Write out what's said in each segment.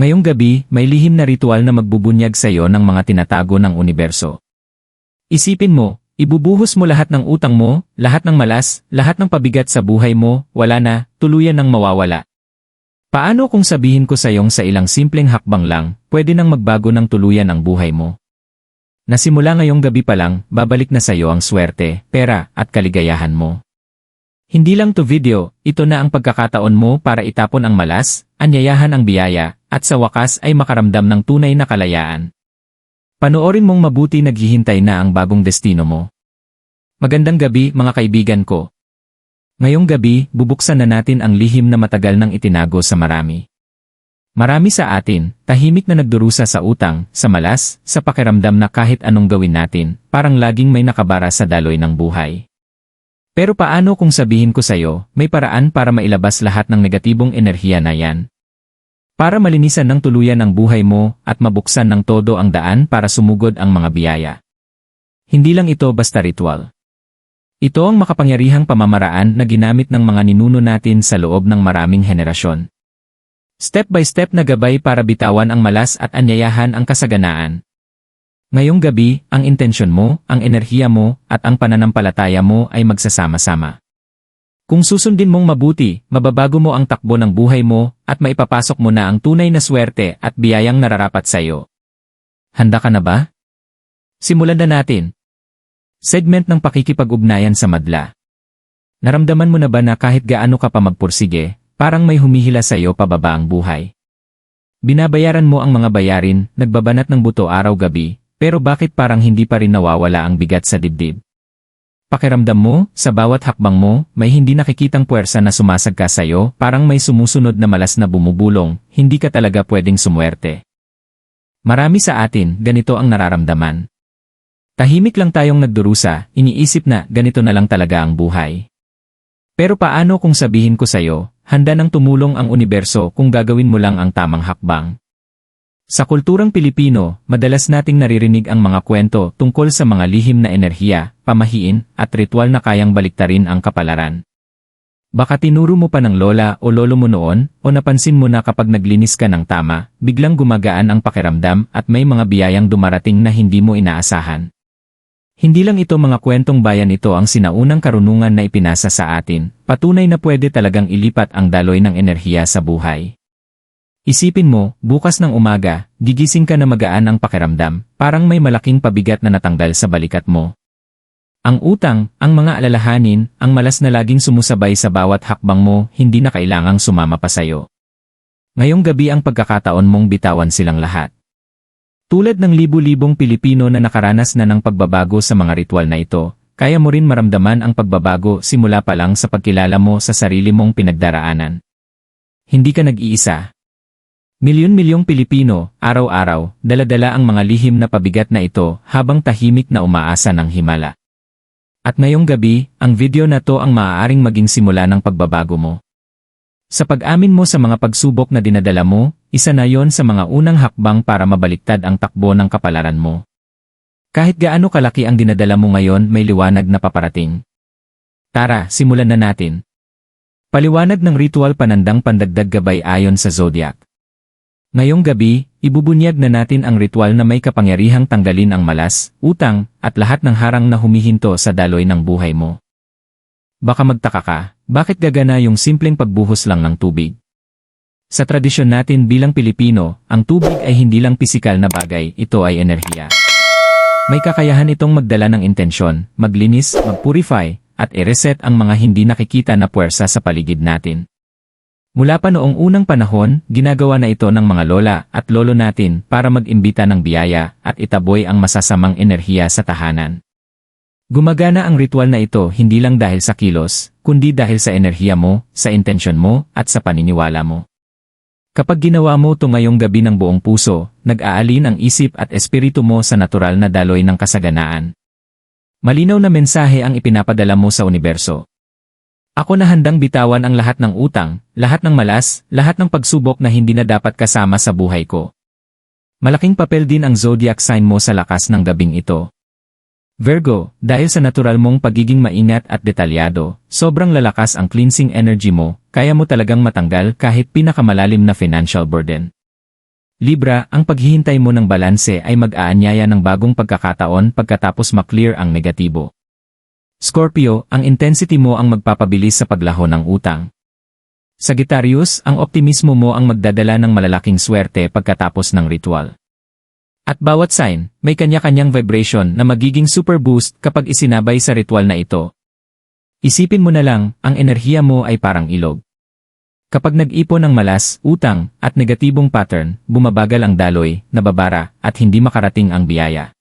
Ngayong gabi, may lihim na ritual na magbubunyag sa iyo ng mga tinatago ng universo. Isipin mo, ibubuhos mo lahat ng utang mo, lahat ng malas, lahat ng pabigat sa buhay mo, wala na, tuluyan ng mawawala. Paano kung sabihin ko sa iyong sa ilang simpleng hakbang lang, pwede nang magbago ng tuluyan ang buhay mo? Nasimula ngayong gabi pa lang, babalik na sa iyo ang swerte, pera, at kaligayahan mo. Hindi lang to video, ito na ang pagkakataon mo para itapon ang malas, anyayahan ang biyaya, at sa wakas ay makaramdam ng tunay na kalayaan. Panoorin mong mabuti naghihintay na ang bagong destino mo. Magandang gabi mga kaibigan ko. Ngayong gabi, bubuksan na natin ang lihim na matagal nang itinago sa marami. Marami sa atin, tahimik na nagdurusa sa utang, sa malas, sa pakiramdam na kahit anong gawin natin, parang laging may nakabara sa daloy ng buhay. Pero paano kung sabihin ko sa'yo, may paraan para mailabas lahat ng negatibong enerhiya na yan? Para malinisan ng tuluyan ang buhay mo at mabuksan ng todo ang daan para sumugod ang mga biyaya. Hindi lang ito basta ritual. Ito ang makapangyarihang pamamaraan na ginamit ng mga ninuno natin sa loob ng maraming henerasyon. Step by step na gabay para bitawan ang malas at anyayahan ang kasaganaan. Ngayong gabi, ang intensyon mo, ang enerhiya mo, at ang pananampalataya mo ay magsasama-sama. Kung susundin mong mabuti, mababago mo ang takbo ng buhay mo, at maipapasok mo na ang tunay na swerte at biyayang nararapat sa iyo. Handa ka na ba? Simulan na natin. Segment ng pakikipag-ugnayan sa madla. Naramdaman mo na ba na kahit gaano ka pa magpursige, parang may humihila sa iyo pababa ang buhay? Binabayaran mo ang mga bayarin, nagbabanat ng buto araw-gabi, pero bakit parang hindi pa rin nawawala ang bigat sa dibdib? Pakiramdam mo, sa bawat hakbang mo, may hindi nakikitang puwersa na sumasagka sa'yo, parang may sumusunod na malas na bumubulong, hindi ka talaga pwedeng sumwerte. Marami sa atin, ganito ang nararamdaman. Tahimik lang tayong nagdurusa, iniisip na ganito na lang talaga ang buhay. Pero paano kung sabihin ko sa'yo, handa nang tumulong ang universo kung gagawin mo lang ang tamang hakbang? Sa kulturang Pilipino, madalas nating naririnig ang mga kwento tungkol sa mga lihim na enerhiya, pamahiin, at ritual na kayang baliktarin ang kapalaran. Baka tinuro mo pa ng lola o lolo mo noon, o napansin mo na kapag naglinis ka ng tama, biglang gumagaan ang pakiramdam at may mga biyayang dumarating na hindi mo inaasahan. Hindi lang ito mga kwentong bayan ito ang sinaunang karunungan na ipinasa sa atin, patunay na pwede talagang ilipat ang daloy ng enerhiya sa buhay. Isipin mo, bukas ng umaga, gigising ka na magaan ang pakiramdam, parang may malaking pabigat na natanggal sa balikat mo. Ang utang, ang mga alalahanin, ang malas na laging sumusabay sa bawat hakbang mo, hindi na kailangang sumama pa sayo. Ngayong gabi ang pagkakataon mong bitawan silang lahat. Tulad ng libu-libong Pilipino na nakaranas na ng pagbabago sa mga ritual na ito, kaya mo rin maramdaman ang pagbabago simula pa lang sa pagkilala mo sa sarili mong pinagdaraanan. Hindi ka nag-iisa, Milyon-milyong Pilipino, araw-araw, daladala ang mga lihim na pabigat na ito habang tahimik na umaasa ng himala. At ngayong gabi, ang video na to ang maaaring maging simula ng pagbabago mo. Sa pag-amin mo sa mga pagsubok na dinadala mo, isa na yon sa mga unang hakbang para mabaliktad ang takbo ng kapalaran mo. Kahit gaano kalaki ang dinadala mo ngayon may liwanag na paparating. Tara, simulan na natin. Paliwanag ng ritual panandang pandagdag gabay ayon sa zodiac. Ngayong gabi, ibubunyag na natin ang ritual na may kapangyarihang tanggalin ang malas, utang, at lahat ng harang na humihinto sa daloy ng buhay mo. Baka magtaka ka, bakit gagana yung simpleng pagbuhos lang ng tubig? Sa tradisyon natin bilang Pilipino, ang tubig ay hindi lang pisikal na bagay, ito ay enerhiya. May kakayahan itong magdala ng intensyon, maglinis, magpurify, at i-reset ang mga hindi nakikita na puwersa sa paligid natin. Mula pa noong unang panahon, ginagawa na ito ng mga lola at lolo natin para mag-imbita ng biyaya at itaboy ang masasamang enerhiya sa tahanan. Gumagana ang ritual na ito hindi lang dahil sa kilos, kundi dahil sa enerhiya mo, sa intensyon mo, at sa paniniwala mo. Kapag ginawa mo ito ngayong gabi ng buong puso, nag-aalin ang isip at espiritu mo sa natural na daloy ng kasaganaan. Malinaw na mensahe ang ipinapadala mo sa universo. Ako na handang bitawan ang lahat ng utang, lahat ng malas, lahat ng pagsubok na hindi na dapat kasama sa buhay ko. Malaking papel din ang zodiac sign mo sa lakas ng gabing ito. Virgo, dahil sa natural mong pagiging maingat at detalyado, sobrang lalakas ang cleansing energy mo, kaya mo talagang matanggal kahit pinakamalalim na financial burden. Libra, ang paghihintay mo ng balanse ay mag-aanyaya ng bagong pagkakataon pagkatapos maklear ang negatibo. Scorpio, ang intensity mo ang magpapabilis sa paglaho ng utang. Sagittarius, ang optimismo mo ang magdadala ng malalaking swerte pagkatapos ng ritual. At bawat sign, may kanya-kanyang vibration na magiging super boost kapag isinabay sa ritual na ito. Isipin mo na lang, ang enerhiya mo ay parang ilog. Kapag nag-ipon ng malas, utang, at negatibong pattern, bumabagal ang daloy, nababara, at hindi makarating ang biyaya.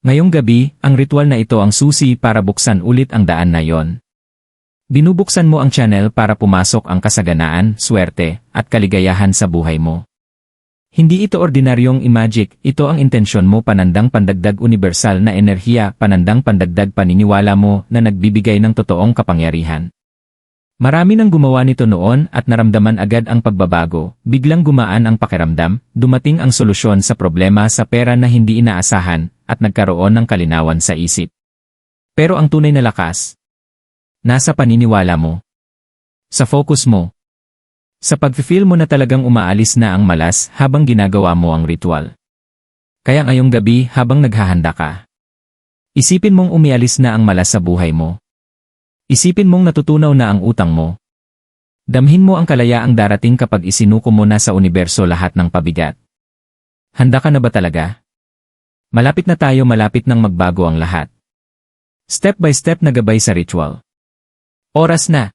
Ngayong gabi, ang ritual na ito ang susi para buksan ulit ang daan na yon. Binubuksan mo ang channel para pumasok ang kasaganaan, swerte, at kaligayahan sa buhay mo. Hindi ito ordinaryong imagic, ito ang intensyon mo panandang pandagdag universal na enerhiya, panandang pandagdag paniniwala mo na nagbibigay ng totoong kapangyarihan. Marami nang gumawa nito noon at naramdaman agad ang pagbabago, biglang gumaan ang pakiramdam, dumating ang solusyon sa problema sa pera na hindi inaasahan, at nagkaroon ng kalinawan sa isip. Pero ang tunay na lakas, Nasa paniniwala mo. Sa focus mo. Sa pag-feel mo na talagang umaalis na ang malas habang ginagawa mo ang ritual. Kaya ngayong gabi habang naghahanda ka. Isipin mong umialis na ang malas sa buhay mo. Isipin mong natutunaw na ang utang mo. Damhin mo ang kalayaang darating kapag isinuko mo na sa universo lahat ng pabigat. Handa ka na ba talaga? Malapit na tayo malapit nang magbago ang lahat. Step by step na gabay sa ritual. Oras na!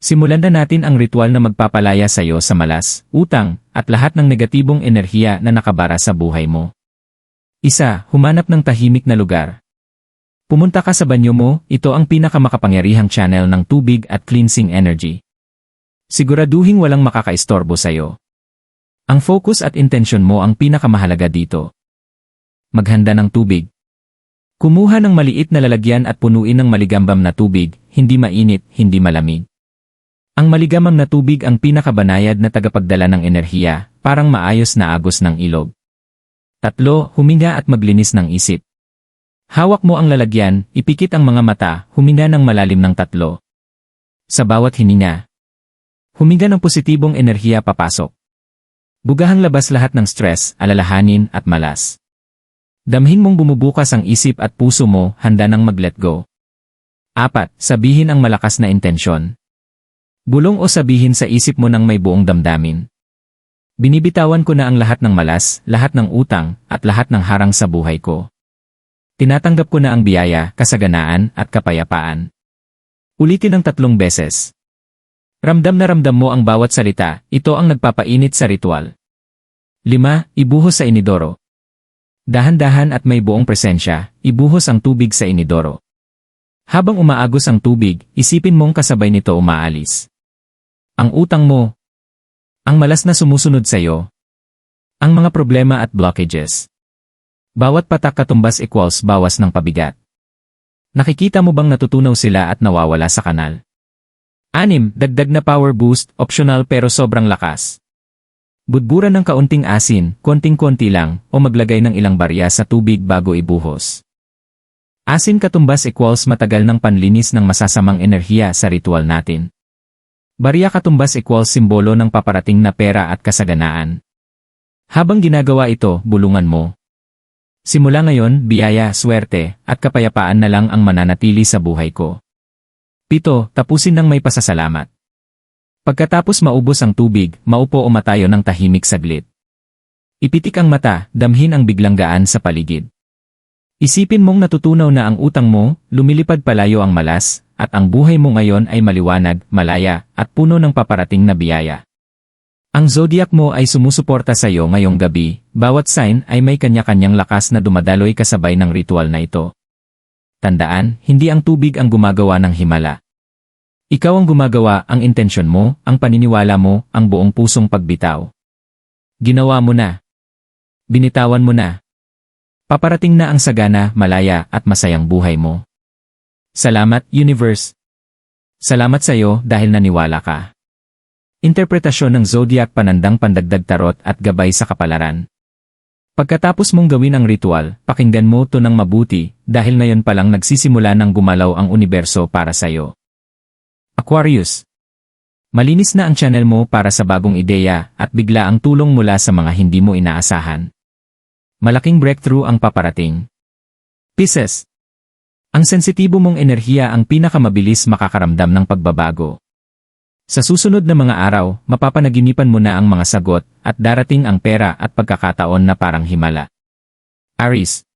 Simulan na natin ang ritual na magpapalaya sa iyo sa malas, utang, at lahat ng negatibong enerhiya na nakabara sa buhay mo. Isa, humanap ng tahimik na lugar. Pumunta ka sa banyo mo, ito ang pinakamakapangyarihang channel ng tubig at cleansing energy. Siguraduhin walang makakaistorbo sa iyo. Ang focus at intensyon mo ang pinakamahalaga dito. Maghanda ng tubig. Kumuha ng maliit na lalagyan at punuin ng maligambam na tubig, hindi mainit, hindi malamig. Ang maligamam na tubig ang pinakabanayad na tagapagdala ng enerhiya, parang maayos na agos ng ilog. Tatlo, huminga at maglinis ng isip. Hawak mo ang lalagyan, ipikit ang mga mata, huminga ng malalim ng tatlo. Sa bawat hininga, huminga ng positibong enerhiya papasok. Bugahang labas lahat ng stress, alalahanin at malas. Damhin mong bumubukas ang isip at puso mo, handa nang mag-let go. Apat, sabihin ang malakas na intensyon. Bulong o sabihin sa isip mo nang may buong damdamin. Binibitawan ko na ang lahat ng malas, lahat ng utang, at lahat ng harang sa buhay ko. Tinatanggap ko na ang biyaya, kasaganaan, at kapayapaan. Ulitin ang tatlong beses. Ramdam na ramdam mo ang bawat salita, ito ang nagpapainit sa ritual. 5. Ibuhos sa inidoro. Dahan-dahan at may buong presensya, ibuhos ang tubig sa inidoro. Habang umaagos ang tubig, isipin mong kasabay nito umaalis. Ang utang mo. Ang malas na sumusunod sa iyo. Ang mga problema at blockages. Bawat patak katumbas equals bawas ng pabigat. Nakikita mo bang natutunaw sila at nawawala sa kanal? Anim, dagdag na power boost, optional pero sobrang lakas. Budburan ng kaunting asin, konting-konti lang, o maglagay ng ilang barya sa tubig bago ibuhos. Asin katumbas equals matagal ng panlinis ng masasamang enerhiya sa ritual natin. Barya katumbas equals simbolo ng paparating na pera at kasaganaan. Habang ginagawa ito, bulungan mo. Simula ngayon, biyaya, swerte, at kapayapaan na lang ang mananatili sa buhay ko. Pito, tapusin ng may pasasalamat. Pagkatapos maubos ang tubig, maupo o matayo ng tahimik saglit. Ipitik ang mata, damhin ang biglang gaan sa paligid. Isipin mong natutunaw na ang utang mo, lumilipad palayo ang malas, at ang buhay mo ngayon ay maliwanag, malaya, at puno ng paparating na biyaya. Ang zodiac mo ay sumusuporta sa iyo ngayong gabi, bawat sign ay may kanya-kanyang lakas na dumadaloy kasabay ng ritual na ito. Tandaan, hindi ang tubig ang gumagawa ng himala, ikaw ang gumagawa, ang intensyon mo, ang paniniwala mo, ang buong pusong pagbitaw. Ginawa mo na. Binitawan mo na. Paparating na ang sagana, malaya, at masayang buhay mo. Salamat, Universe. Salamat sa iyo dahil naniwala ka. Interpretasyon ng zodiac panandang pandagdag tarot at gabay sa kapalaran. Pagkatapos mong gawin ang ritual, pakinggan mo to ng mabuti dahil ngayon pa lang nagsisimula ng gumalaw ang universo para sa iyo. Aquarius. Malinis na ang channel mo para sa bagong ideya at bigla ang tulong mula sa mga hindi mo inaasahan. Malaking breakthrough ang paparating. Pisces. Ang sensitibo mong enerhiya ang pinakamabilis makakaramdam ng pagbabago. Sa susunod na mga araw, mapapanaginipan mo na ang mga sagot at darating ang pera at pagkakataon na parang himala. Aries.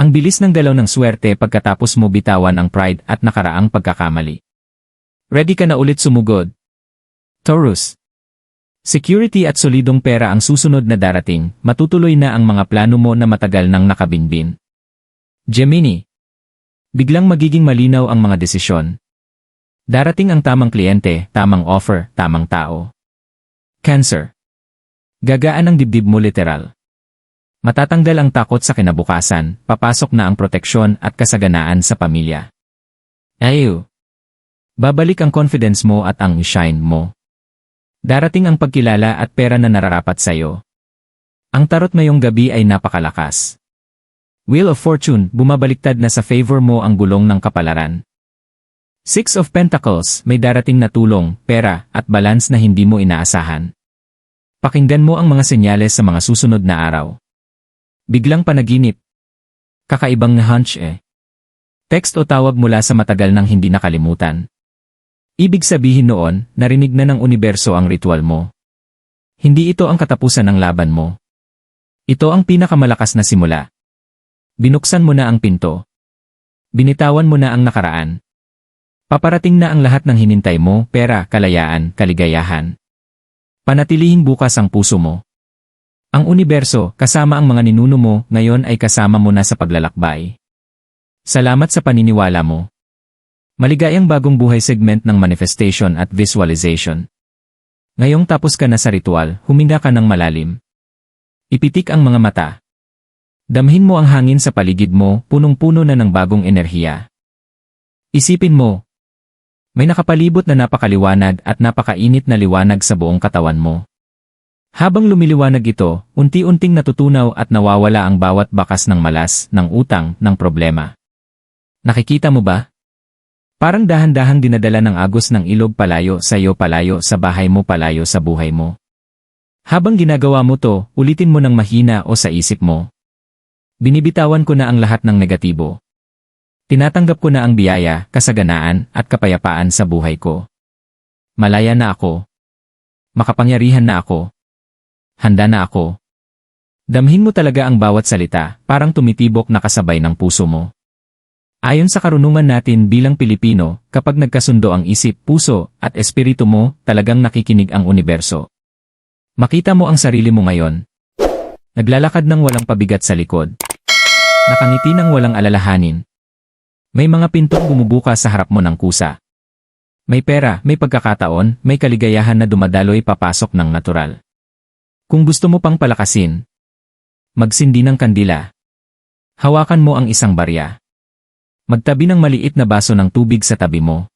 Ang bilis ng galaw ng swerte pagkatapos mo bitawan ang pride at nakaraang pagkakamali. Ready ka na ulit sumugod? Taurus. Security at solidong pera ang susunod na darating, matutuloy na ang mga plano mo na matagal nang nakabinbin. Gemini. Biglang magiging malinaw ang mga desisyon. Darating ang tamang kliyente, tamang offer, tamang tao. Cancer. Gagaan ang dibdib mo literal. Matatanggal ang takot sa kinabukasan, papasok na ang proteksyon at kasaganaan sa pamilya. Ayo. Babalik ang confidence mo at ang shine mo. Darating ang pagkilala at pera na nararapat sa'yo. Ang tarot ngayong gabi ay napakalakas. Wheel of Fortune, bumabaliktad na sa favor mo ang gulong ng kapalaran. Six of Pentacles, may darating na tulong, pera, at balance na hindi mo inaasahan. Pakinggan mo ang mga senyales sa mga susunod na araw. Biglang panaginip. Kakaibang hunch eh. Text o tawag mula sa matagal nang hindi nakalimutan. Ibig sabihin noon, narinig na ng universo ang ritual mo. Hindi ito ang katapusan ng laban mo. Ito ang pinakamalakas na simula. Binuksan mo na ang pinto. Binitawan mo na ang nakaraan. Paparating na ang lahat ng hinintay mo, pera, kalayaan, kaligayahan. Panatilihing bukas ang puso mo. Ang universo, kasama ang mga ninuno mo, ngayon ay kasama mo na sa paglalakbay. Salamat sa paniniwala mo. Maligayang bagong buhay segment ng manifestation at visualization. Ngayong tapos ka na sa ritual, huminga ka ng malalim. Ipitik ang mga mata. Damhin mo ang hangin sa paligid mo, punong-puno na ng bagong enerhiya. Isipin mo. May nakapalibot na napakaliwanag at napakainit na liwanag sa buong katawan mo. Habang lumiliwanag ito, unti-unting natutunaw at nawawala ang bawat bakas ng malas, ng utang, ng problema. Nakikita mo ba? Parang dahan-dahang dinadala ng agos ng ilog palayo sa iyo palayo sa bahay mo palayo sa buhay mo. Habang ginagawa mo to, ulitin mo ng mahina o sa isip mo. Binibitawan ko na ang lahat ng negatibo. Tinatanggap ko na ang biyaya, kasaganaan, at kapayapaan sa buhay ko. Malaya na ako. Makapangyarihan na ako. Handa na ako. Damhin mo talaga ang bawat salita, parang tumitibok na kasabay ng puso mo. Ayon sa karunungan natin bilang Pilipino, kapag nagkasundo ang isip, puso, at espiritu mo, talagang nakikinig ang universo. Makita mo ang sarili mo ngayon. Naglalakad ng walang pabigat sa likod. Nakangiti ng walang alalahanin. May mga pintong bumubuka sa harap mo ng kusa. May pera, may pagkakataon, may kaligayahan na dumadaloy papasok ng natural. Kung gusto mo pang palakasin, magsindi ng kandila. Hawakan mo ang isang barya. Magtabi ng maliit na baso ng tubig sa tabi mo.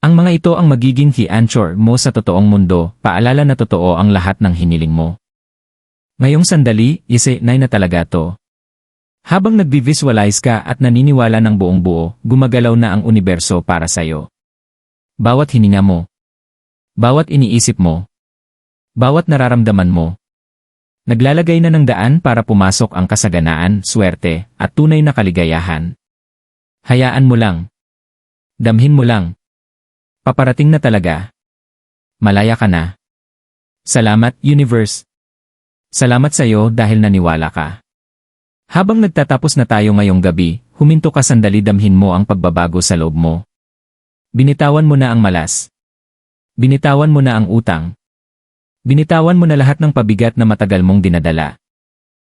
Ang mga ito ang magiging key anchor mo sa totoong mundo, paalala na totoo ang lahat ng hiniling mo. Ngayong sandali, isinay na talaga to. Habang nagbi-visualize ka at naniniwala ng buong buo, gumagalaw na ang universo para sa'yo. Bawat hininga mo. Bawat iniisip mo. Bawat nararamdaman mo. Naglalagay na ng daan para pumasok ang kasaganaan, swerte, at tunay na kaligayahan. Hayaan mo lang. Damhin mo lang. Paparating na talaga. Malaya ka na. Salamat, Universe. Salamat sa iyo dahil naniwala ka. Habang nagtatapos na tayo ngayong gabi, huminto ka sandali damhin mo ang pagbabago sa loob mo. Binitawan mo na ang malas. Binitawan mo na ang utang. Binitawan mo na lahat ng pabigat na matagal mong dinadala.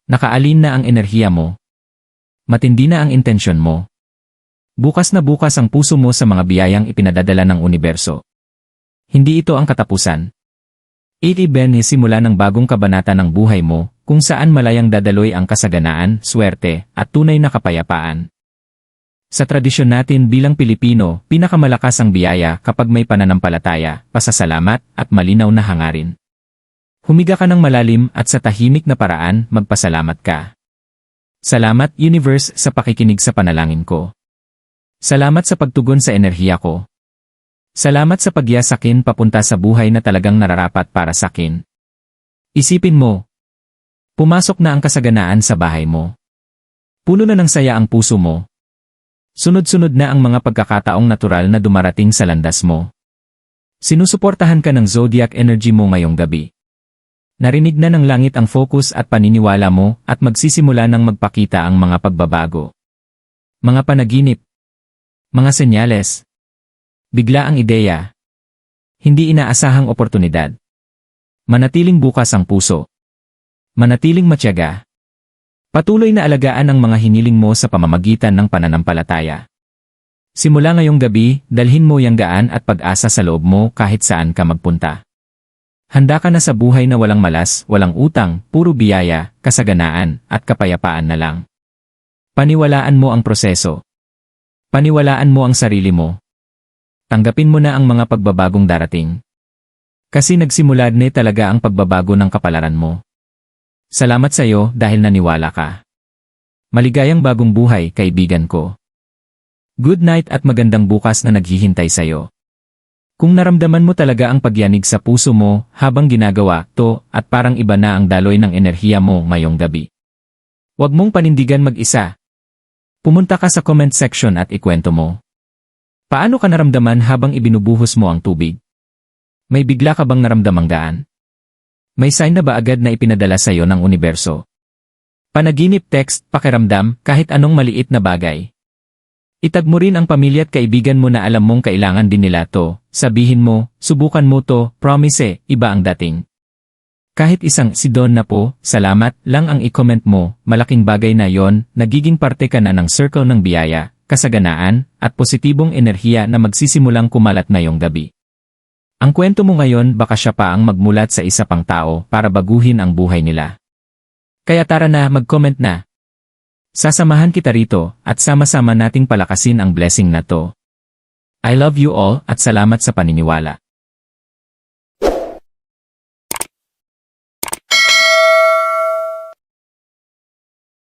Nakaalin na ang enerhiya mo. Matindi na ang intensyon mo. Bukas na bukas ang puso mo sa mga biyayang ipinadadala ng universo. Hindi ito ang katapusan. Iti Ben simula ng bagong kabanata ng buhay mo, kung saan malayang dadaloy ang kasaganaan, swerte, at tunay na kapayapaan. Sa tradisyon natin bilang Pilipino, pinakamalakas ang biyaya kapag may pananampalataya, pasasalamat, at malinaw na hangarin. Humiga ka ng malalim at sa tahimik na paraan, magpasalamat ka. Salamat, Universe, sa pakikinig sa panalangin ko. Salamat sa pagtugon sa enerhiya ko. Salamat sa pagyasakin papunta sa buhay na talagang nararapat para sa akin. Isipin mo. Pumasok na ang kasaganaan sa bahay mo. Puno na ng saya ang puso mo. Sunod-sunod na ang mga pagkakataong natural na dumarating sa landas mo. Sinusuportahan ka ng zodiac energy mo ngayong gabi. Narinig na ng langit ang focus at paniniwala mo at magsisimula ng magpakita ang mga pagbabago. Mga panaginip. Mga senyales. Bigla ang ideya. Hindi inaasahang oportunidad. Manatiling bukas ang puso. Manatiling matyaga. Patuloy na alagaan ang mga hiniling mo sa pamamagitan ng pananampalataya. Simula ngayong gabi, dalhin mo yung gaan at pag-asa sa loob mo kahit saan ka magpunta. Handa ka na sa buhay na walang malas, walang utang, puro biyaya, kasaganaan, at kapayapaan na lang. Paniwalaan mo ang proseso. Paniwalaan mo ang sarili mo. Tanggapin mo na ang mga pagbabagong darating. Kasi nagsimula na talaga ang pagbabago ng kapalaran mo. Salamat sa iyo dahil naniwala ka. Maligayang bagong buhay, kaibigan ko. Good night at magandang bukas na naghihintay sa iyo. Kung naramdaman mo talaga ang pagyanig sa puso mo habang ginagawa to at parang iba na ang daloy ng enerhiya mo ngayong gabi. Huwag mong panindigan mag-isa. Pumunta ka sa comment section at ikwento mo. Paano ka naramdaman habang ibinubuhos mo ang tubig? May bigla ka bang naramdamang gaan? May sign na ba agad na ipinadala sa iyo ng universo? Panaginip text, pakiramdam, kahit anong maliit na bagay. Itag mo rin ang pamilya at kaibigan mo na alam mong kailangan din nila to. Sabihin mo, subukan mo to, promise eh, iba ang dating. Kahit isang si Don na po, salamat lang ang i-comment mo, malaking bagay na yon, nagiging parte ka na ng circle ng biyaya, kasaganaan, at positibong enerhiya na magsisimulang kumalat ngayong gabi. Ang kwento mo ngayon baka siya pa ang magmulat sa isa pang tao para baguhin ang buhay nila. Kaya tara na mag-comment na. Sasamahan kita rito at sama-sama nating palakasin ang blessing na to. I love you all at salamat sa paniniwala.